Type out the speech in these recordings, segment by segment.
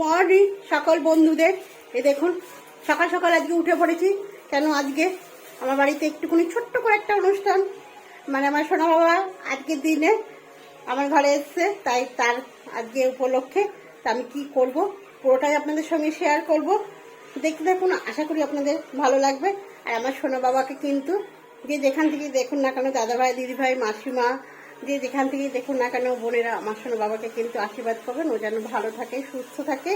Morning সকল বন্ধুদের। এ দেখুন, সকাল সকাল আজকে উঠে পড়েছি। কেন আজকে? আমার বাড়িতে একটুখানি ছোট্ট করে একটা অনুষ্ঠান। মানে আমার সোনা বাবা আজকের দিনে আমার ঘরে এসছে, তাই তার আজকে উপলক্ষে তা আমি কি করব, পুরোটাই আপনাদের সঙ্গে শেয়ার করব। দেখতে দেখুন আশা করি আপনাদের ভালো লাগবে। আর আমার সোনা বাবাকে কিন্তু যে যেখান থেকে দেখুন না কেন, দাদাভাই, দিদিভাই, মাসিমা যে যেখান থেকে দেখুন না কেন বোনেরা আমার সঙ্গে বাবাকে কিন্তু আশীর্বাদ করবেন। ও যেন ভালো থাকে, সুস্থ থাকে।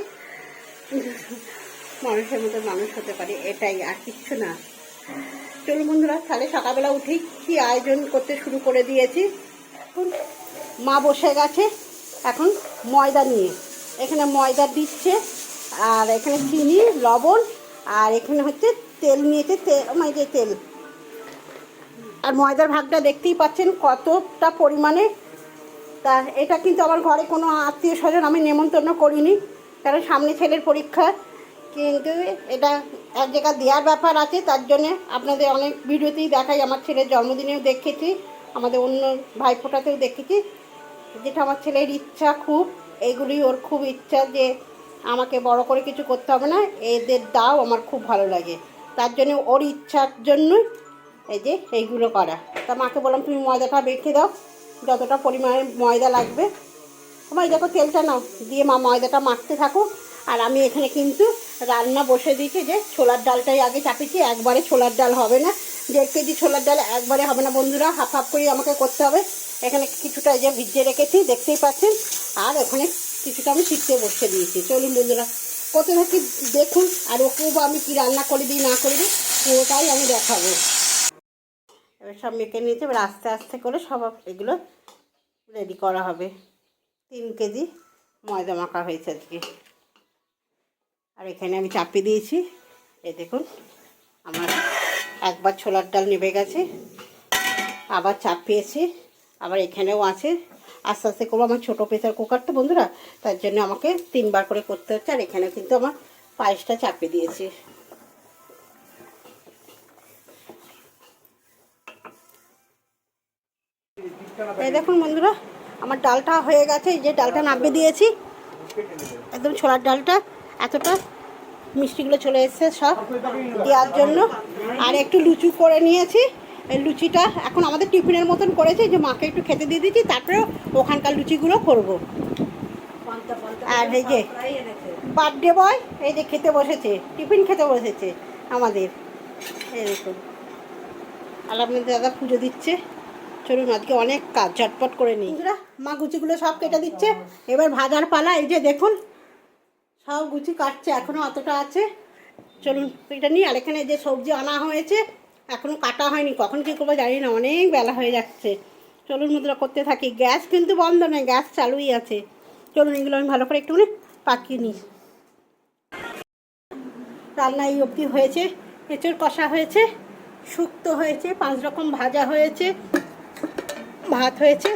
মানুষের মতো মানুষ হতে পারে, এটাই আর কিচ্ছু না। চলুন বন্ধুরা, তাহলে সকালবেলা উঠেই কি আয়োজন করতে শুরু করে দিয়েছি। এখন মা বসে গেছে এখন ময়দা নিয়ে। এখানে ময়দা দিচ্ছে, আর এখানে চিনি, লবণ, আর এখানে হচ্ছে তেল নিয়েছে তেল মানে যে তেল। আর ময়দার ভাগটা দেখতেই পাচ্ছেন কতটা পরিমাণে। তা এটা কিন্তু আমার ঘরে কোনো আত্মীয় স্বজন আমি নেমন্তন্ন করিনি। কারণ সামনে ছেলের পরীক্ষা। কিন্তু এটা এক জায়গায় দেওয়ার ব্যাপার আছে, তার জন্যে আপনাদের অনেক ভিডিওতেই দেখাই। আমার ছেলের জন্মদিনেও দেখেছি, আমাদের অন্য ভাইফোঁটাতেও দেখেছি। যেটা আমার ছেলের ইচ্ছা খুব এইগুলি ওর খুব ইচ্ছা যে আমাকে বড় করে কিছু করতে হবে না, এদের দাও, আমার খুব ভালো লাগে। তার জন্য ওর ইচ্ছার জন্যই এই যে এইগুলো করা। তা মাকে বললাম, তুমি ময়দাটা বেঁকে দাও, যতটা পরিমাণে ময়দা লাগবে। সবাই দেখো, তেলটা নাও। দিয়ে মা ময়দাটা মাখতে থাকো আর আমি এখানে কিন্তু রান্না বসে দিয়েছি যে ছোলার ডালটাই আগে চাপিয়েছি, একবারে ছোলার ডাল হবে না। দেড় কেজি ছোলার ডাল একবারে হবে না বন্ধুরা, হাফ হাফ করে আমাকে করতে হবে। এখানে কিছুটা যে ভিজিয়ে রেখেছি, দেখতেই পাচ্ছেন। আর ওখানে কিছুটা আমি শিখতে বসে দিয়েছি। চলুন বন্ধুরা কত থাকি দেখুন, আর ওকেও আমি কি রান্না করে দিই, না করে দিই, পুরোটাই আমি দেখাবো। এবার সব মেখে নিয়েছি, এবার আস্তে আস্তে করে সব এগুলো রেডি করা হবে। তিন কেজি ময়দা মাখা হয়েছে আজকে। আর এখানে আমি চাপিয়ে দিয়েছি। এ দেখুন, আমার একবার ছোলার ডাল নেবে গেছে, আবার চাপিয়েছি, আবার এখানেও আছে। আস্তে আস্তে করব, আমার ছোটো প্রেসার কুকার তো বন্ধুরা, তার জন্য আমাকে তিনবার করে করতে হচ্ছে, আর এখানে কিন্তু আমার পায়েসটা চাপিয়ে দিয়েছি। এই দেখুন বন্ধুরা, আমার ডালটা হয়ে গেছে যে ডালটা নামিয়ে দিয়েছি। একদম ছোলার ডালটা, এতটা মিষ্টিগুলো চলে এসছে সব দেওয়ার জন্য। আর একটু লুচু করে নিয়েছি। লুচিটা এখন আমাদের টিফিনের মতন করেছে যে মাকে একটু খেতে দিয়ে দিয়েছি তারপরে ওখানকার লুচিগুলো করব। আর এই যে বার্থডে বয় এই যে খেতে বসেছে, টিফিন খেতে বসেছে আমাদের। এই দেখুন। আর দাদা পুজো দিচ্ছে। চলুন, আজকে অনেক কাজ, ঝটপট করে নিই। মা গুচিগুলো সব কেটে দিচ্ছে। এবার ভাজার পালা, এই যে দেখুন, সব গুচি কাটছে এখনও অতটা আছে। চলুন, এটা নিই আর এখানে যে সবজি আনা হয়েছে এখনও কাটা হয়নি। কখন কী করব জানি না, অনেক বেলা হয়ে যাচ্ছে। চলুন মুদ্রা করতে থাকি। গ্যাস কিন্তু বন্ধ নয়, গ্যাস চালুই আছে। চলুন, এগুলো আমি ভালো করে একটুখানি পাকিয়ে নিই। রান্না এই অবধি হয়েছে। এঁচড় কষা হয়েছে, শুক্তো হয়েছে, পাঁচ রকম ভাজা হয়েছে। ভাত হয়েছে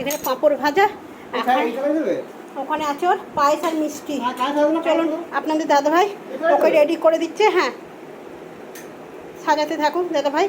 এখানে পাঁপড় ভাজা ওখানে আছে ওর পায়েস আর মিষ্টি। চলুন আপনাদের দাদাভাই ওকে রেডি করে দিচ্ছে হ্যাঁ। সাজাতে থাকুন দাদা ভাই